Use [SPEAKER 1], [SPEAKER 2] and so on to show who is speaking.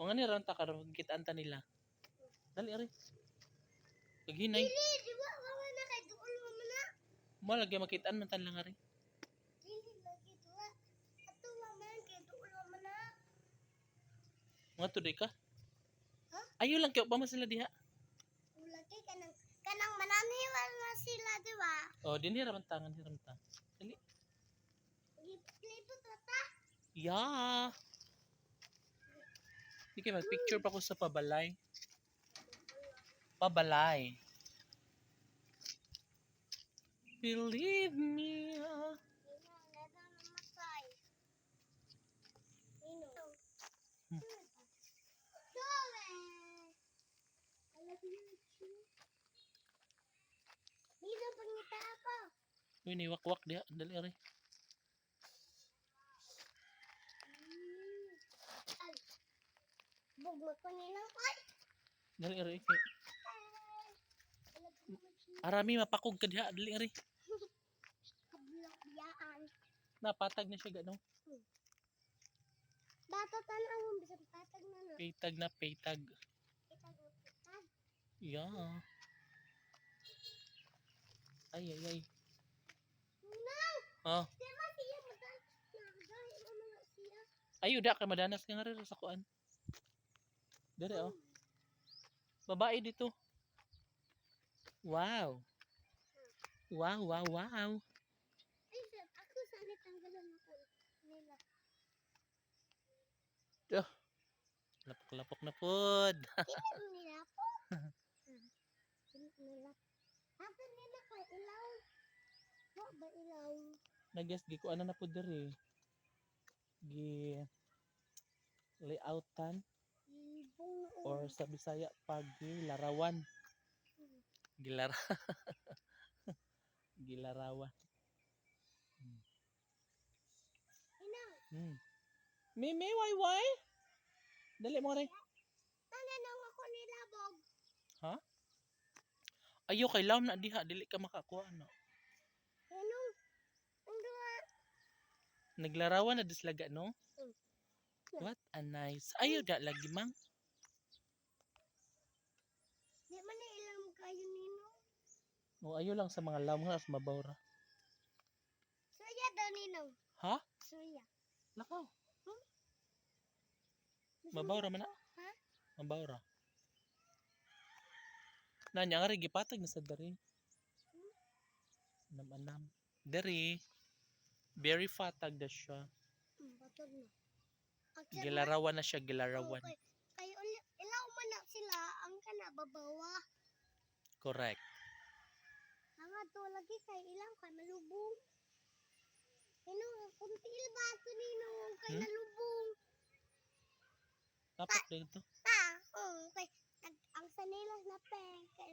[SPEAKER 1] O nga ni ron ta karon kitaan ta nila. Dali ari. Paghinay.
[SPEAKER 2] Dili, di ba? Kawa na kay duol mo na.
[SPEAKER 1] Mo lagi makitaan man tan lang ari.
[SPEAKER 2] Dili lagi duwa. Ato man kay duol mo na.
[SPEAKER 1] Mga tuloy ka.
[SPEAKER 2] Ha?
[SPEAKER 1] Ayo lang kayo pa man sila diha.
[SPEAKER 2] Lagi kanang kanang mananiwal na sila, di ba?
[SPEAKER 1] O dinhi ra man tangan dinhi ra man ta. Dali.
[SPEAKER 2] Lipot ta.
[SPEAKER 1] Yeah. Kayo mag-picture pa ko sa pabalay. Pabalay. Believe me. ah. Hmm.
[SPEAKER 2] Nino, pangita ako.
[SPEAKER 1] Uy, niwak-wak diha. Dali ari.
[SPEAKER 2] Mm. Ay. Bugma ko ninang ay.
[SPEAKER 1] Dali ari. Kay-. Arami mapakog ka diha. Dali ari.
[SPEAKER 2] Kablok biyaan.
[SPEAKER 1] Napatag na siya gano.
[SPEAKER 2] Bata tanaw mo bisang patag na na.
[SPEAKER 1] Paytag na paytag.
[SPEAKER 2] Itag mo patag.
[SPEAKER 1] Yeah. Ay, ay, ay.
[SPEAKER 2] Nang!
[SPEAKER 1] Oh. Ayo da ka madanas ka nga rin sa kuan. Dere oh. Babae dito. Wow. Wow, wow, wow.
[SPEAKER 2] Ay, sir, ako sana tanggalan ako nila.
[SPEAKER 1] Lapok-lapok na pod.
[SPEAKER 2] Nila po? Nila? Ako nila ko ilaw. Wa ba ilaw?
[SPEAKER 1] Nagas gi ko ano na pod dere. Gi layoutan or sa Bisaya pag larawan. Gilara. Gilarawan.
[SPEAKER 2] Inaw.
[SPEAKER 1] Hmm. Mimi, why, why? Dali mo rin.
[SPEAKER 2] Tananong ako nila, Bog.
[SPEAKER 1] Ayo kay lam na diha dili ka makakuha no.
[SPEAKER 2] Ang duwa.
[SPEAKER 1] Naglarawan na dislaga no.
[SPEAKER 2] Mm.
[SPEAKER 1] What a nice. Ayo da lagi mang.
[SPEAKER 2] Di man na ilam kayo nino.
[SPEAKER 1] O ayo lang sa mga lam nga as mabawra.
[SPEAKER 2] Suya daw.
[SPEAKER 1] Ha?
[SPEAKER 2] Suya.
[SPEAKER 1] Lakaw.
[SPEAKER 2] Gusto
[SPEAKER 1] Mabawra
[SPEAKER 2] mo
[SPEAKER 1] man na.
[SPEAKER 2] ito? Ha?
[SPEAKER 1] Mabawra. Na nya nga gipatag na sa dari. Anam anam. Dari. Very fatag na siya.
[SPEAKER 2] Hmm, batog na.
[SPEAKER 1] Gilarawan na siya, gilarawan.
[SPEAKER 2] Okay. Kayo ilaw man na sila ang kana babawa.
[SPEAKER 1] Correct
[SPEAKER 2] lagi kay ilang kay malubong. Ino kunti ba to nino kay
[SPEAKER 1] hmm?
[SPEAKER 2] nalubong.
[SPEAKER 1] Tapos dito. Ta, oh, kay ang sanilas na peng kay